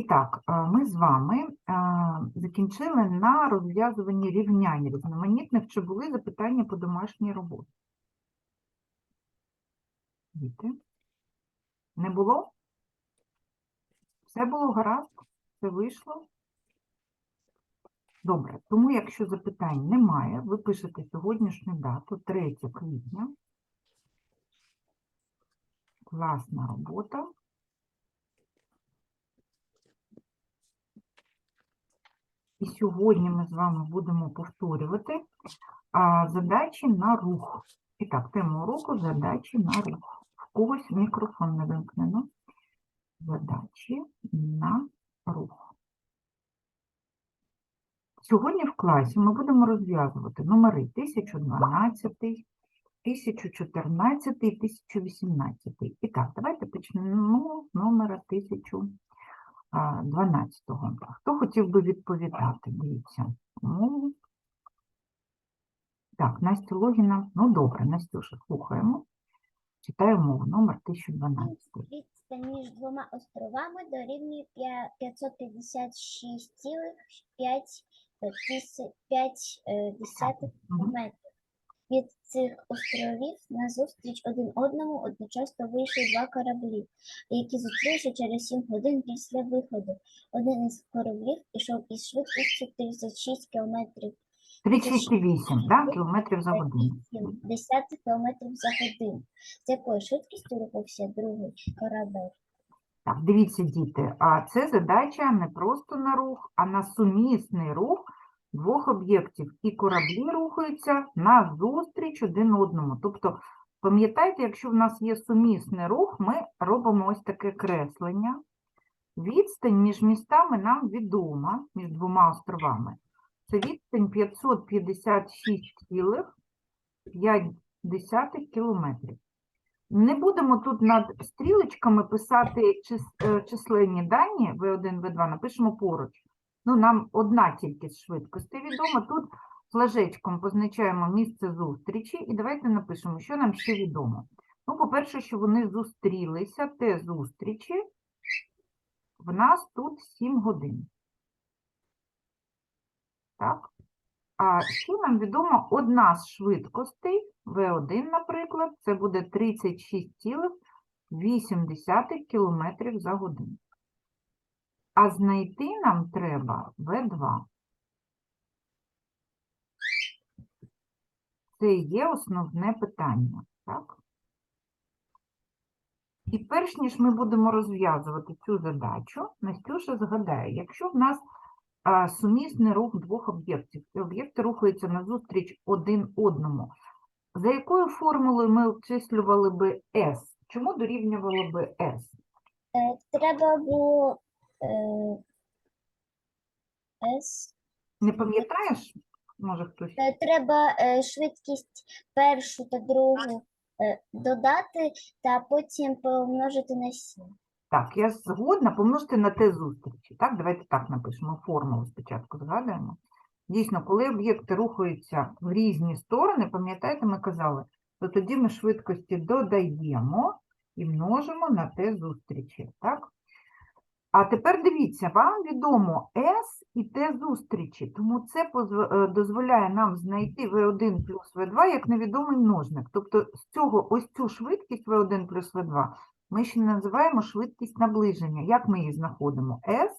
І так, е, ми з вами е, закінчили на розв'язуванні рівнянь різноманітних. Чи були запитання по домашній роботі? Діти? Не було? Все було гаразд? Все вийшло? Добре, тому якщо запитань немає, ви пишете сьогоднішню дату, 3 квітня. Класна робота. І сьогодні ми з вами будемо повторювати а, задачі на рух. І так, тема уроку задачі на рух. В когось мікрофон не вимкнено. Задачі на рух. Сьогодні в класі ми будемо розв'язувати номери 1012, 1014 і 1018. І так, давайте почнемо з номера 1012. Хто хотів би відповідати? Дивіться. Мову. Так, Настя Логіна. Ну, добре, Настюша, слухаємо. Читаю мову, номер 1012. Відстань між двома островами дорівнює п'я- 556,5 е, метрів. Від цих островів назустріч один одному одночасно вийшли два кораблі, які зустрілися через 7 годин після виходу. Один із кораблів ішов із швидкістю 36 км 36,8 да, кілометрів за годину. 10 км за годину. З якою швидкістю рухався другий корабель? Так, дивіться, діти, а це задача не просто на рух, а на сумісний рух двох об'єктів. І кораблі рухаються назустріч один одному. Тобто, пам'ятайте, якщо в нас є сумісний рух, ми робимо ось таке креслення. Відстань між містами нам відома, між двома островами. Це відстань 556,5 кілометрів. Не будемо тут над стрілочками писати е, численні дані V1, V2, напишемо поруч. Ну, нам одна з швидкостей відома. Тут флажечком позначаємо місце зустрічі і давайте напишемо, що нам ще відомо. Ну, по-перше, що вони зустрілися, те зустрічі. В нас тут 7 годин. Так? А ще нам відомо одна з швидкостей, V1, наприклад, це буде 36,8 км за годину. А знайти нам треба V2. Це є основне питання, так? І перш ніж ми будемо розв'язувати цю задачу, Настюша згадає, якщо в нас сумісний рух двох об'єктів, і об'єкти рухаються назустріч один одному, за якою формулою ми обчислювали би S? Чому дорівнювало би S? Е, Треба було С. Не пам'ятаєш? Може хтось? Е, Треба е, швидкість першу та другу е, додати та потім помножити на 7. Так, я згодна помножити на те зустрічі. Так, давайте так напишемо формулу спочатку згадуємо. Дійсно, коли об'єкти рухаються в різні сторони, пам'ятаєте, ми казали, то тоді ми швидкості додаємо і множимо на те зустрічі. Так? А тепер дивіться, вам відомо S і Т зустрічі, тому це е, дозволяє нам знайти V1 плюс V2 як невідомий множник. Тобто з цього ось цю швидкість V1 плюс V2 ми ще називаємо швидкість наближення. Як ми її знаходимо? S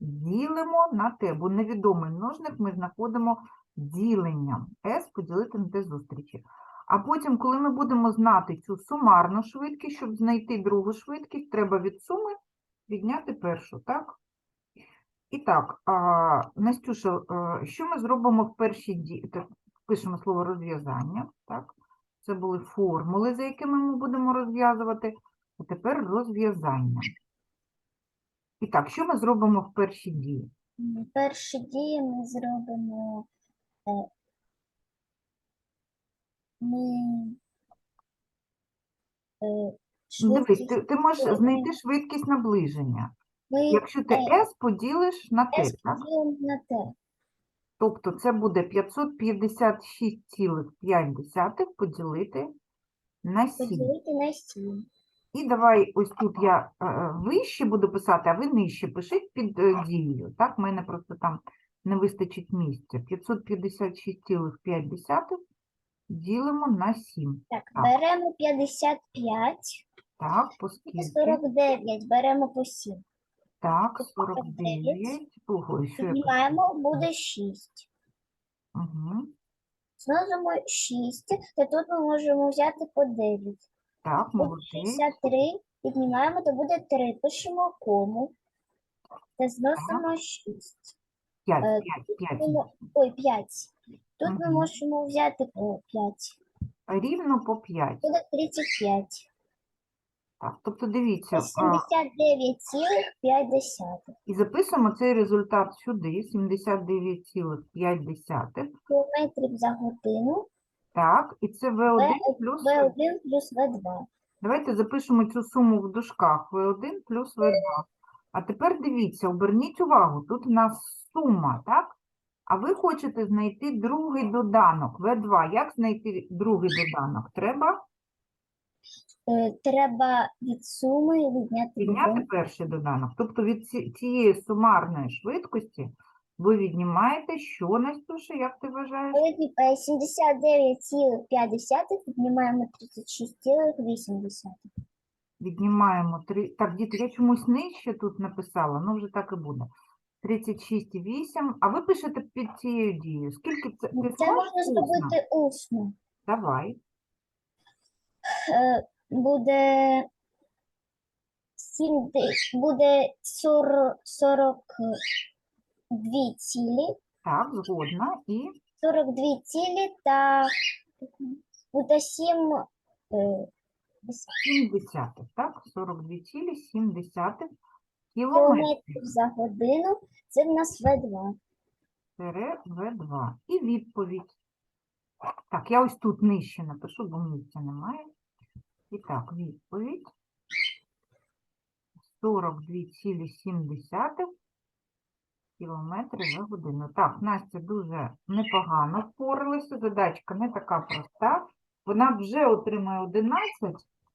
ділимо на Т, бо невідомий множник ми знаходимо діленням. S поділити на Т зустрічі. А потім, коли ми будемо знати цю сумарну швидкість, щоб знайти другу швидкість, треба від суми відняти першу, так? І так, а, Настюша, е, що ми зробимо в першій дії? Пишемо слово розв'язання, так? Це були формули, за якими ми будемо розв'язувати. А тепер розв'язання. І так, що ми зробимо в першій дії? М, Перші дії ми зробимо. е, Ми е, Дивись, ти, ти можеш знайти швидкість наближення. ми Якщо ти е, S поділиш на T, S так? поділимо на Т. Тобто це буде 556,5 поділити на 7. Поділити на 7. І давай ось тут я е, е, вище буду писати, а ви нижче пишіть під е, дією. Так, в мене просто там не вистачить місця. 556,5 ділимо на 7. Так, Так. беремо 55, Так, по скільки? 49 беремо по 7. Так, 49. 49. Ого? Піднімаємо, буде 6. Угу. Зносимо 6, то тут ми можемо взяти по 9. Так, молодець. 63, піднімаємо, то буде 3. Пишемо кому. Та зносимо 6. 5, Е, 5, 5. Ой, 5. Тут ми Мгм. можемо взяти по 5. Рівно по 5. Буде 35. Так, тобто дивіться, а, 79,5 і записуємо цей результат сюди, 79,5. кілометрів за годину. Так, і це V1 плюс В2. В1 плюс В2. Давайте запишемо цю суму в дужках V1 плюс V2. А тепер дивіться, оберніть увагу, тут у нас сума, так? А ви хочете знайти другий доданок V2. Як знайти другий доданок? Треба Треба від суми відняти відняти один. перший доданок. Тобто від ці- цієї сумарної швидкості ви віднімаєте, що, Настюша, як ти вважаєш? Е, 79,5 віднімаємо 36,8. Віднімаємо 3. Так, діти, я чомусь нижче тут написала, ну вже так і буде. 36,8. А ви пишете під цією дією. Скільки це? Ти Це зможеш можна усно? зробити усно. Давай. Е, Буде 7, буде 40, 42 цілі, Так, згодна. І 42 цілі та буде 7, е, 7 десятих, так? 42,7 десятих кілометрів кілометрів. за годину. Це в нас В2. Тире В2. І відповідь. Так, я ось тут нижче напишу, бо місця немає. І так, відповідь. 42,7 кілометри за годину. Так, Настя дуже непогано впоралася. Задачка не така проста. Вона вже отримає 11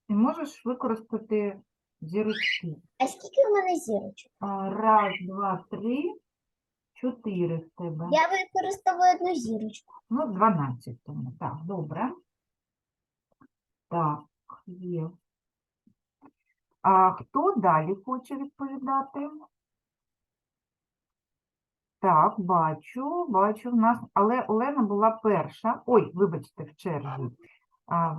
і можеш використати зірочки. А скільки в мене зірочок? Раз, два, три, чотири в тебе. Я використовую одну зірочку. Ну, 12 тому. Так, добре. Так, є. А хто далі хоче відповідати? Так, бачу, бачу в нас, але Олена була перша. Ой, вибачте, в черзі. А,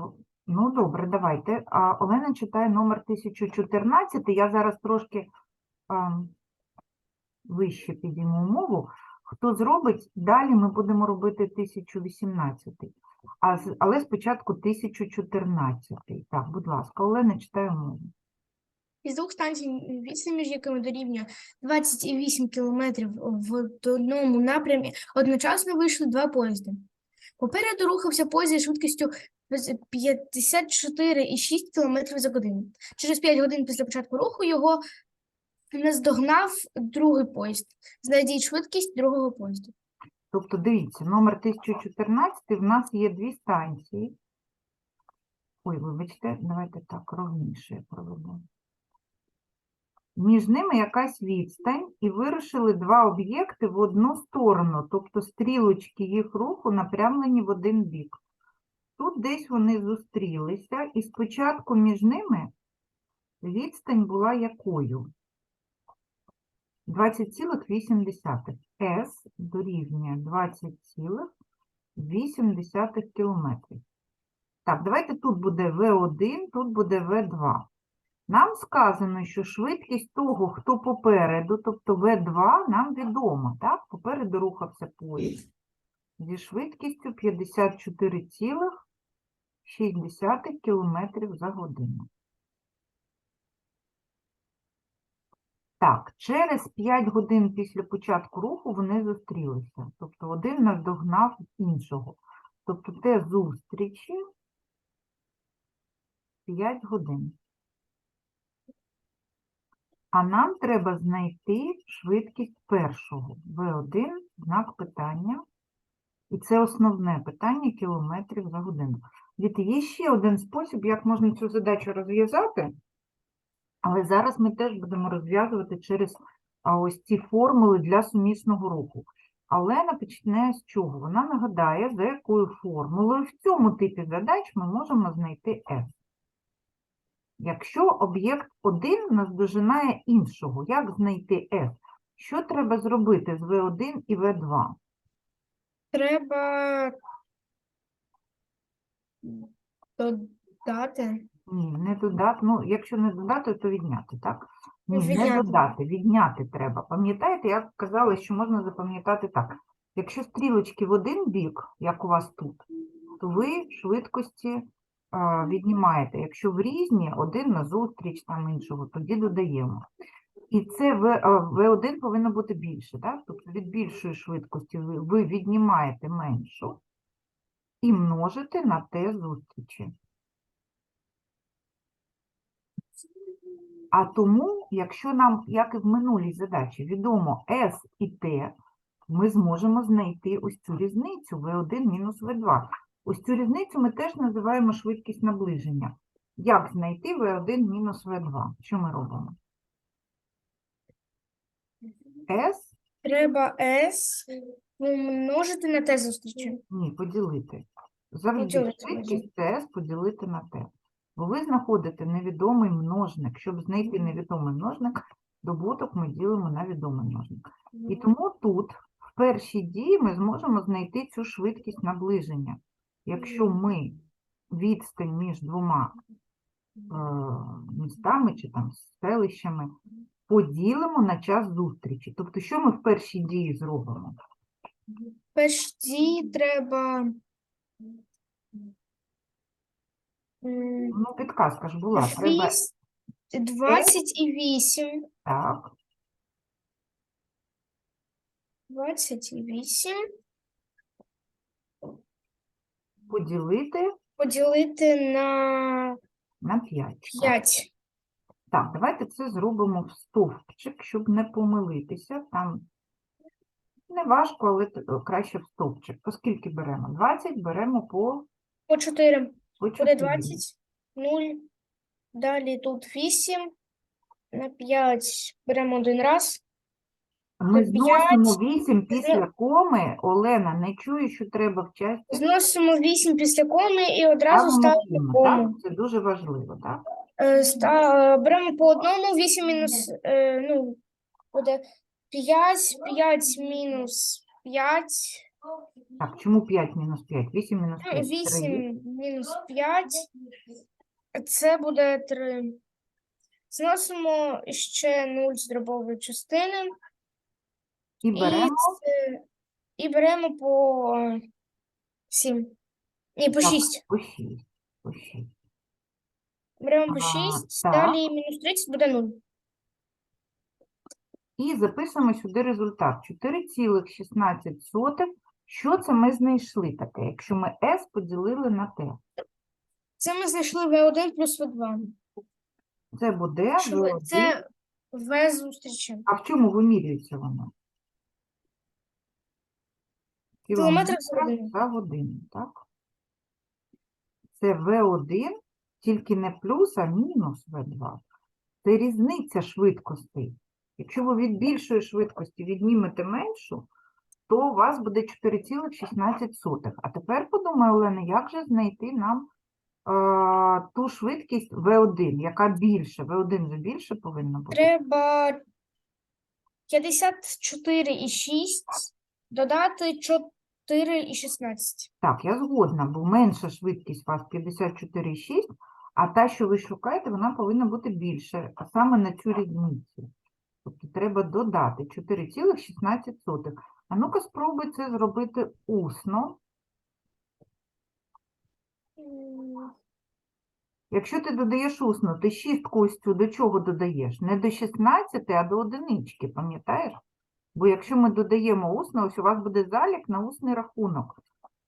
ну, добре, давайте. А, Олена читає номер 1014. Я зараз трошки а, вище підійму мову. Хто зробить, далі ми будемо робити 1018. А, але спочатку 1014. Так, будь ласка, Олена читає мову. Із двох станцій, відстань між якими дорівнює 28 кілометрів в одному напрямі, одночасно вийшли два поїзди. Попереду рухався поїзд швидкістю 54,6 км за годину. Через 5 годин після початку руху його наздогнав другий поїзд. Знайдіть швидкість другого поїзду. Тобто, дивіться, номер 1014 в нас є дві станції. Ой, вибачте, давайте так, ровніше я проведу. Між ними якась відстань, і вирушили два об'єкти в одну сторону, тобто стрілочки їх руху напрямлені в один бік. Тут десь вони зустрілися, і спочатку між ними відстань була якою? 20,8. S дорівнює 20,8 кілометрів. Так, давайте тут буде V1, тут буде V2. Нам сказано, що швидкість того, хто попереду, тобто V2, нам відома, так? Попереду рухався поїзд зі швидкістю 54,6 км за годину. Так, через 5 годин після початку руху вони зустрілися. Тобто один наздогнав іншого. Тобто те зустрічі 5 годин. А нам треба знайти швидкість першого. В1 знак питання. І це основне питання кілометрів за годину. Діти, є ще один спосіб, як можна цю задачу розв'язати. Але зараз ми теж будемо розв'язувати через ось ці формули для сумісного руху. Олена почне з чого? Вона нагадає, за якою формулою в цьому типі задач ми можемо знайти S. Якщо об'єкт 1 наздожинає іншого, як знайти S? Що треба зробити з V1 і V2? Треба додати. Ні, не додати. Ну, якщо не додати, то відняти, так? Ні, не відняти. додати, відняти треба. Пам'ятаєте, я казала, що можна запам'ятати так. Якщо стрілочки в один бік, як у вас тут, то ви швидкості а, віднімаєте. Якщо в різні, один назустріч там іншого, тоді додаємо. І це В, а, V1 повинно бути більше, так? Тобто від більшої швидкості ви, ви віднімаєте меншу і множите на Т зустрічі. А тому, якщо нам, як і в минулій задачі, відомо S і T, ми зможемо знайти ось цю різницю V1 мінус V2. Ось цю різницю ми теж називаємо швидкість наближення. Як знайти V1 мінус V2? Що ми робимо? S, Треба S помножити на Т зустрічі. ні, поділити. Завжди Поділити, швидкість S поділити на T. Бо ви знаходите невідомий множник. Щоб знайти невідомий множник, добуток ми ділимо на відомий множник. І тому тут, в першій дії, ми зможемо знайти цю швидкість наближення. Якщо ми відстань між двома е, містами чи там селищами поділимо на час зустрічі. Тобто, що ми в першій дії зробимо? Перші треба. Ну, підказка ж була. Треба віс- 28, так, 28 поділити поділити на на 5. 5. Так, давайте це зробимо в стовпчик, щоб не помилитися. Там не важко, але краще в стовпчик. По скільки беремо? 20 беремо по, По 4 по буде 4. 20, 0. Далі тут 8. На 5 беремо один раз. Ми зносимо 8 після коми. Олена, не чую, що треба в. Зносимо 8 після коми і одразу ставимо кому. Це дуже важливо, так? Е, ста- беремо по одному, 8 мінус, е, ну, буде 5, 5 мінус 5, Так, чому 5 мінус 5? 8 мінус 5? 8 мінус 5, це буде 3. Зносимо ще 0 з дробової частини. І І, беремо це- і беремо по 7. Ні, по Так. 6. по 6. По 6. Беремо по А, 6, так. далі мінус 30 буде 0. І записуємо сюди результат. 4,16. Що це ми знайшли таке, якщо ми S поділили на T? Це ми знайшли V1 плюс V2. Це буде Що ви- V1. Це В зустрічі. А в чому вимірюється воно? Кілометрах за годину. за годину, так? Це V1, тільки не плюс, а мінус V2. Це різниця швидкостей. Якщо ви від більшої швидкості віднімете меншу, то у вас буде 4,16. А тепер подумай, Олена, як же знайти нам е, ту швидкість V1, яка більше? V1 же більше повинна бути. Треба 54,6 додати 4,16. Так, я згодна, бо менша швидкість у вас 54,6, а та, що ви шукаєте, вона повинна бути більше, а саме на цю різницю. Тобто треба додати 4,16. А ну-ка спробуй це зробити усно. Якщо ти додаєш усно, ти шістку ось цю до чого додаєш? Не до 16, а до одинички, пам'ятаєш? Бо якщо ми додаємо усно, ось у вас буде залік на усний рахунок.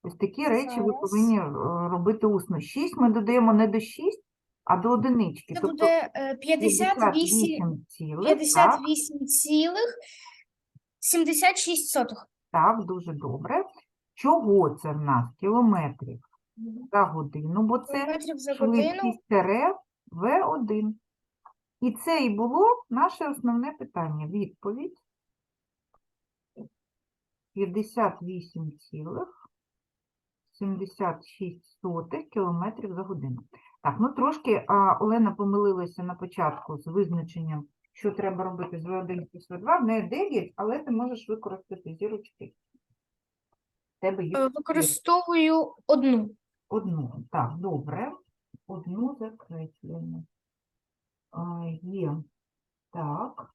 Ось такі речі ви повинні е, робити усно. 6 ми додаємо не до 6, а до одинички. Це Тобто буде е, 58 58 цілих, 58 цілих 76 сотих. так, дуже добре. Чого це в нас? Кілометрів за годину, бо це Кілометрів за годину. швидкість тере В1. І це і було наше основне питання. Відповідь 58,76 кілометрів за годину. Так, ну трошки а, Олена помилилася на початку з визначенням, що треба робити з В1 плюс В2. В неї 9, але ти можеш використати зірочки. В тебе є Е, Використовую одну. Одну. Так, добре. Одну закреслюємо. А, Є. Так.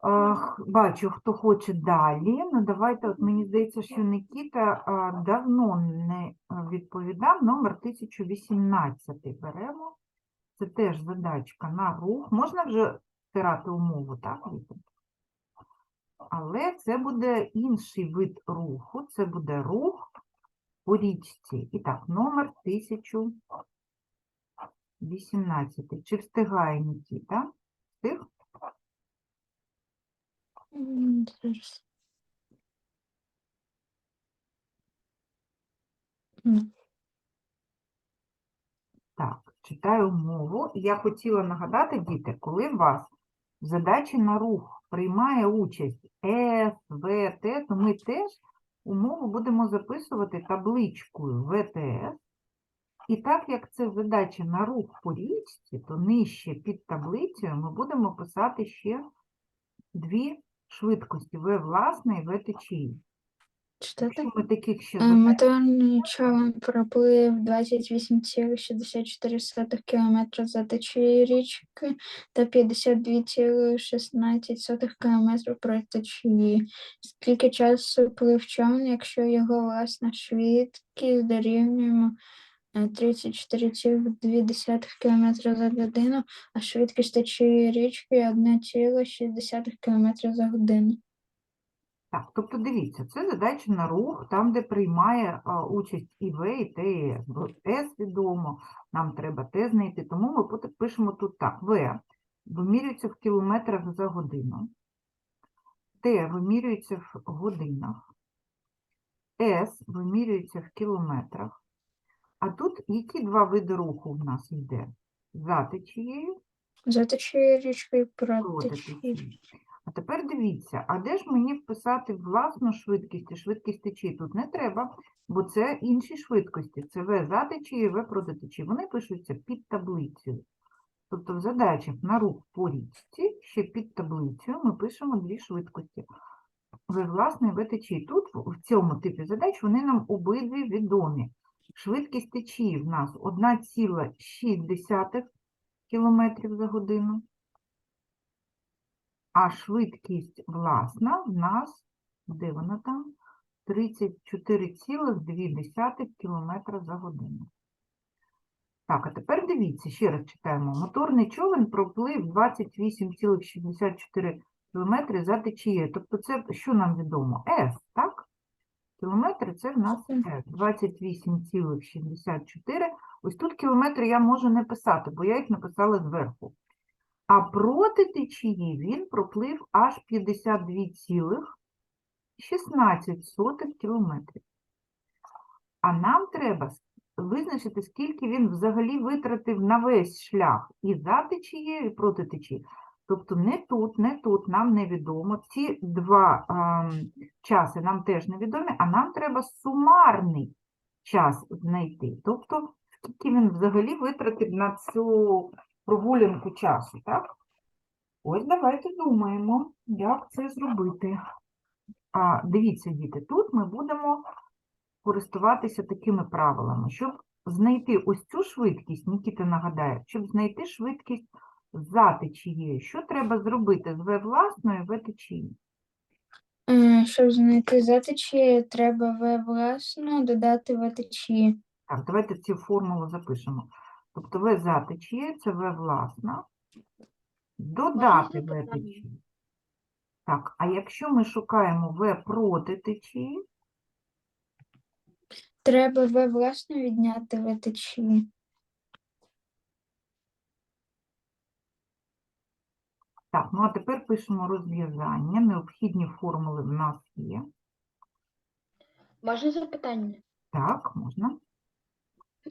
Ах, бачу, хто хоче далі. Ну, давайте, от мені здається, що Нікіта а, давно не а, відповідав. Номер 1018 беремо. Це теж задачка на рух. Можна вже стирати умову, так, Але це буде інший вид руху. Це буде рух по річці. І так, номер 1018. Чи встигає Нікіта? Встиг? Так, читаю мову. І Я хотіла нагадати, діти, коли вас в задачі на рух приймає участь С, В, Т, то ми теж умову будемо записувати табличкою ВТС. І так як це задача на рух по річці, то нижче під таблицею ми будемо писати ще дві швидкості В власне і В течії. Читати? Ми таких ще Е, Моторний човен проплив 28,64 км за течією річки та 52,16 км проти течії. Скільки часу плив човен, якщо його власна швидкість дорівнюємо е, 34,2 км за годину, а швидкість течії річки 1,6 км за годину. Так, тобто дивіться, це задача на рух, там, де приймає а, участь і В, і Т, і С. Бо С відомо, нам треба Т знайти, тому ми пишемо тут так. В вимірюється в кілометрах за годину. Т вимірюється в годинах. С вимірюється в кілометрах. А тут які два види руху в нас йде? За течією За течією річки проти проти течії. Тепер дивіться, а де ж мені вписати власну швидкість і швидкість течії? Тут не треба, бо це інші швидкості. Це В за течією, В проти течії. Вони пишуться під таблицею. Тобто в задачах на рух по річці, ще під таблицею ми пишемо дві швидкості. В власне, В течії. Тут в цьому типі задач вони нам обидві відомі. Швидкість течії в нас 1,6 км за годину. А швидкість власна в нас, де вона там? 34,2 км за годину. Так, а тепер дивіться, ще раз читаємо. Моторний човен проплив 28,64 км за течією. Тобто це що нам відомо? С, так? Кілометри це в нас. С. 28,64. Ось тут кілометри я можу не писати, бо я їх написала зверху. А проти течії він проплив аж 52,16 кілометрів. А нам треба визначити, скільки він взагалі витратив на весь шлях і за течією, і проти течії. Тобто не тут, не тут нам невідомо. Ці два ем, часи нам теж невідомі, а нам треба сумарний час знайти. Тобто, скільки він взагалі витратив на цю прогулянку часу, так? Ось давайте думаємо, як це зробити. А, дивіться, діти, тут ми будемо користуватися такими правилами. Щоб знайти ось цю швидкість, Нікіта нагадає, щоб знайти швидкість за течією, що треба зробити з В власною В течії? Щоб знайти за течією, треба В власну додати В течії. Так, давайте цю формулу запишемо. Тобто В за течією – це В власна, додати В течії. Так, а якщо ми шукаємо В проти течії, Треба В власну відняти В течії. Так, ну а тепер пишемо розв'язання. Необхідні формули в нас є. Можна запитання? Так, можна.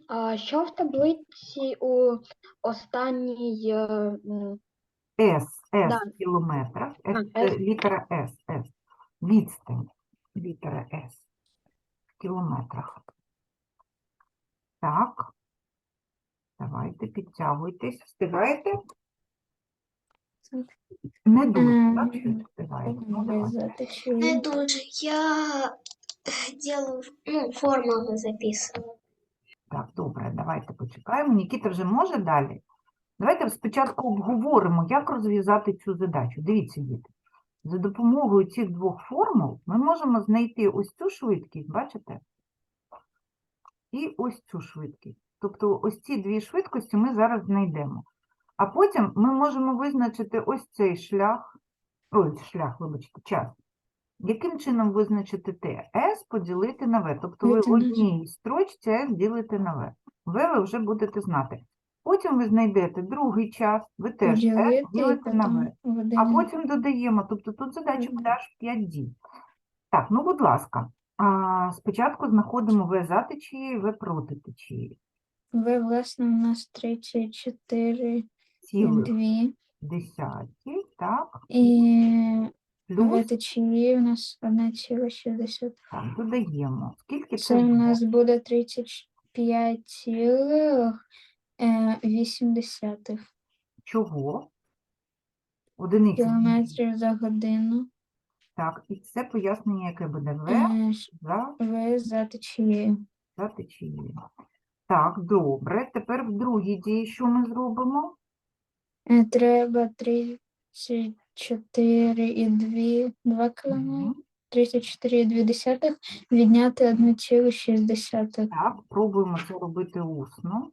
А що в таблиці у останній е, м, С, С Да. в кілометрах, А, С, С. літера С, С. Відстань, літера С в кілометрах. Так. Давайте, підтягуйтесь. Встигаєте? Не дуже, так, що встигаєте? Ну, давайте. Не дуже. Я делаю, ну, формулу записываю. Так, добре, давайте почекаємо. Нікіта вже може далі? Давайте спочатку обговоримо, як розв'язати цю задачу. Дивіться, діти. За допомогою цих двох формул ми можемо знайти ось цю швидкість, бачите? І ось цю швидкість. Тобто ось ці дві швидкості ми зараз знайдемо. А потім ми можемо визначити ось цей шлях, ой, шлях, вибачте, час. Яким чином визначити t? S поділити на v. Тобто ви в одній строчці S ділите на v. v ви вже будете знати. Потім ви знайдете другий час, ви теж і ділите на в. А потім додаємо, тобто тут задача буде аж 5 дій. Так, ну будь ласка, а, спочатку знаходимо V за течією, V проти течії. В, власне, у нас 34 і Цілих 2. десяті, так, І плюс Давайте чи є у нас 1,60. так, додаємо. Скільки Це у нас буде 35,8 чого? Одиниці. кілометрів за годину Так, і це пояснення, яке буде В е, за, В за течією. за течією. Так, добре. Тепер в другій дії що ми зробимо? Е, треба 30 4,2 км, 34,2 відняти 1,6. Так, пробуємо це робити усно.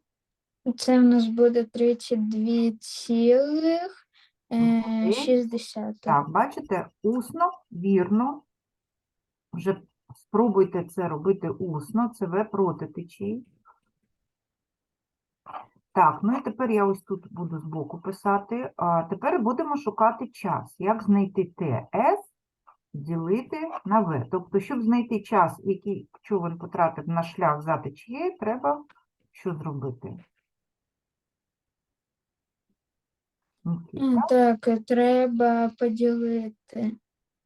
Це в нас буде 32,6. Так, бачите, усно, вірно. Вже спробуйте це робити усно, це в проти течії. Так, ну і тепер я ось тут буду збоку писати. А тепер будемо шукати час. Як знайти ТС ділити на В. Тобто, щоб знайти час, який човен потратив на шлях за течією, треба що зробити? Так, треба поділити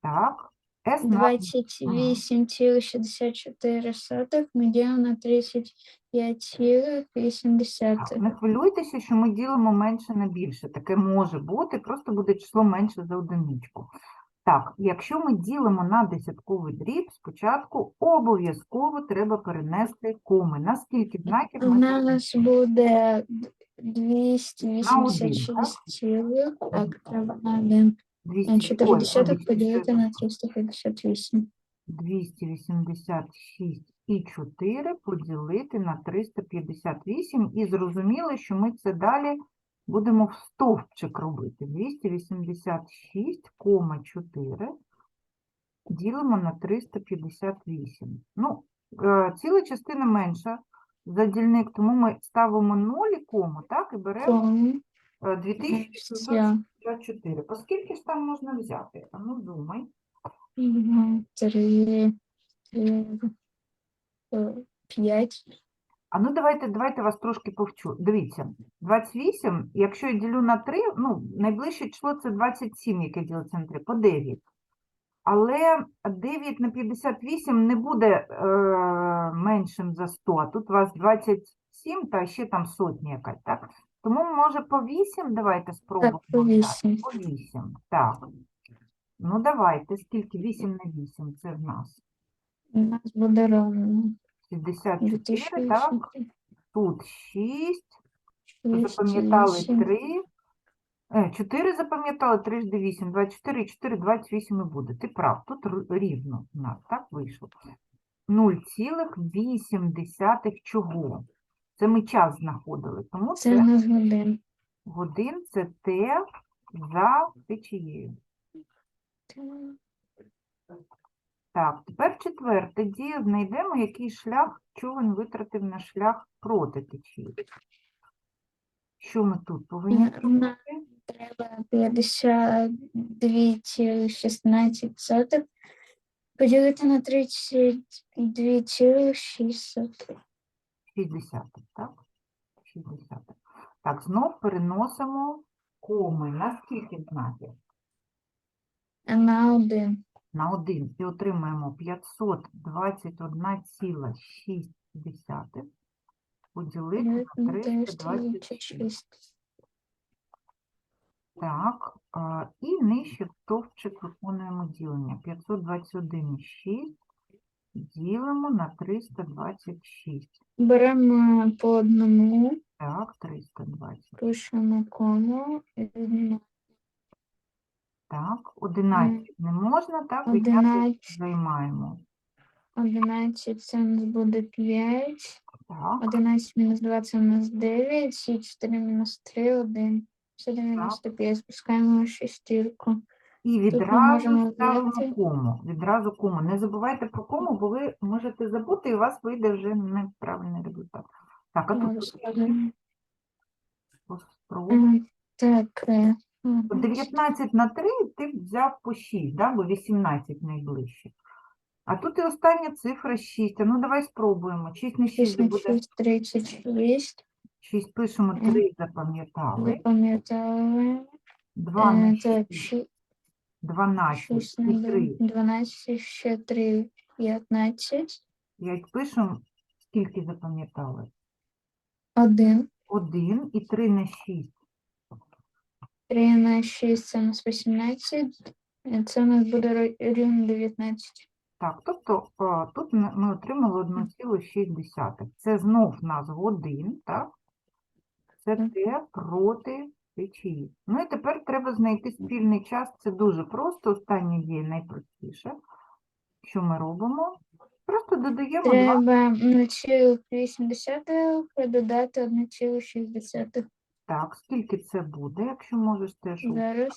Так, С на 28,64 ми ділимо на 35,8. Так, Не хвилюйтеся, що ми ділимо менше на більше. Таке може бути, просто буде число менше за одиничку. Так, якщо ми ділимо на десятковий дріб, спочатку обов'язково треба перенести коми. На скільки знаків У нас буде д- 286 цілих. Так, треба на один. 200, 4 ой, десяток вибачте, поділити на 358. 286 і 4 поділити на 358 і зрозуміли, що ми це далі будемо в стовпчик робити. 286,4 ділимо на 358. Ну, е, ціла частина менша за дільник, тому ми ставимо 0 кому, так, і беремо Кому? Все. 2664. По скільки ж там можна взяти? А ну, думай. Три, е, п'ять. А ну давайте, давайте вас трошки повчу. Дивіться, 28, якщо я ділю на 3, ну, найближче число це 27, яке ділиться на 3, по 9. Але 9 на 58 не буде е, меншим за 100, а тут у вас 27 та ще там сотня якась, так? Тому, може, по 8 давайте спробуємо. по взяти? вісім. По 8, так. Ну, давайте, скільки? 8 на 8, це в нас У нас буде ровно. 64, так? Тут 6. Запам'ятали 3. 4 запам'ятали, 3 жди 8, 24, і 4, 28 і буде. Ти прав, тут рівно у нас, так вийшло. 0,8 чого? Це ми час знаходили, тому Це у нас годин. годин, це Т за течією. Так, тепер четверте дія. Знайдемо, який шлях човен витратив на шлях проти течії. Що ми тут повинні зробити? Треба 52,16 поділити на 32,6. 6 десятих, так? 6 десятих. Так, знов переносимо коми. На скільки знаків? На один. На 1 і отримаємо 521,6 поділити на 326. 326. Так, і нижче стовпчик виконуємо ділення. 521,6 ділимо на 326. Беремо по одному, Так, 320. пишемо кому. віднімаємо. Так, 11 не можна, так, відняти 11, займаємо. 11 це у нас буде 5. Так, 11 мінус 2 це у нас 9. І 4 мінус 3 1. Це 95. Спускаємо шестірку. І відразу можемо ставимо кому. Відразу кому. Не забувайте про кому, бо ви можете забути, і у вас вийде вже неправильний результат. Так, а тут розкладаю. спробуємо. Е, Так. е, От 19 на 3 ти взяв по 6, да? бо 18 найближче. А тут і остання цифра 6. А ну давай спробуємо. 6 на 6 6 на буде 6, 36. 6 пишемо, 3 запам'ятали. Запам'ятали. 2 на Е, Так, 6, 12 і 2, 3. 12, ще 3, 15. 5 пишемо, скільки запам'ятали? 1. 1 і 3 на 6. 3 на 6 це у нас 18. Це у нас буде ро- рівно 19. Так, тобто а, тут ми ми отримали 1,6. Це знов в нас годин, так? Це Так. те проти течії. Ну і тепер треба знайти спільний час. Це дуже просто. Останнє діє найпростіше. Що ми робимо? Просто додаємо 2. Треба 0,8 додати 1,6. Так, скільки це буде, якщо можеш теж. Зараз.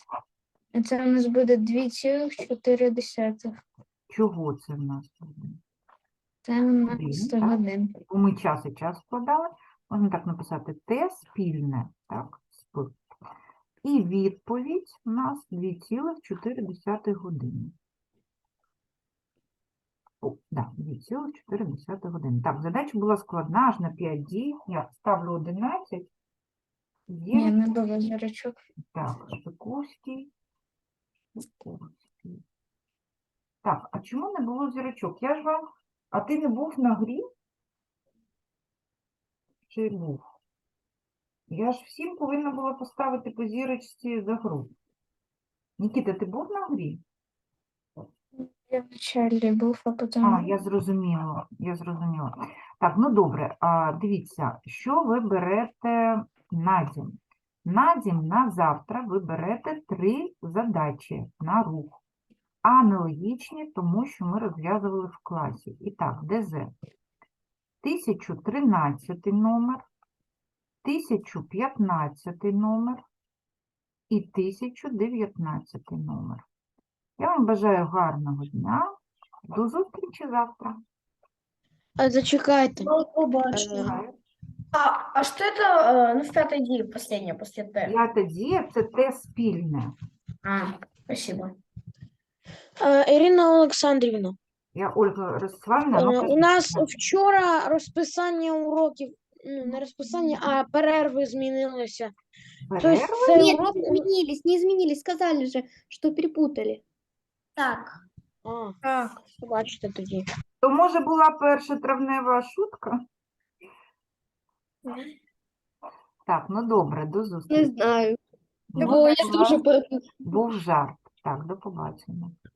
І Це у нас буде 2,4. Чого це в нас буде? Це у нас 100 так. годин. Бо ми час і час складали. Можна так написати Т спільне, так. І відповідь у нас 2,4 години. О, да, 2,4 години. Так, задача була складна, аж на 5 дій. Я ставлю 11. Ні, Є, не було зірочок. так, Шпиковський. Шпиковський. Так, а чому не було зірочок? Я ж вам, а ти не був на грі? Чи був? Я ж всім повинна була поставити по зірочці за гру. Нікіта, ти був на грі? Я вначалі був, а потім. А, я зрозуміла, я зрозуміла. Так, ну добре, а, дивіться, що ви берете на дім? На дім на завтра ви берете три задачі на рух. Аналогічні тому, що ми розв'язували в класі. І так, ДЗ. 1013 номер, 1015 номер і 1019 номер. Я вам бажаю гарного дня. До зустрічі завтра. А, Зачекайте. Буває. А, а что это, э, ну, в пятой ди, последнее, после Т? П'ята дія це те спільне. А, спасибо. Е, Ірина Олександрівна, Я Ольга Ростиславівна. е, ну, у нас вчора розписання уроків, ну не розписання, а перерви змінилося. Тобто перерва? цей Нет, урок... не изменились, не изменились, сказали же, что перепутали. Так. А, Так. побачите тоді. То може була перша травнева шутка? Так, ну добре, до зустрічі. знаю. Ну, Бо я це перепутала. Був жарт. Так, до побачення.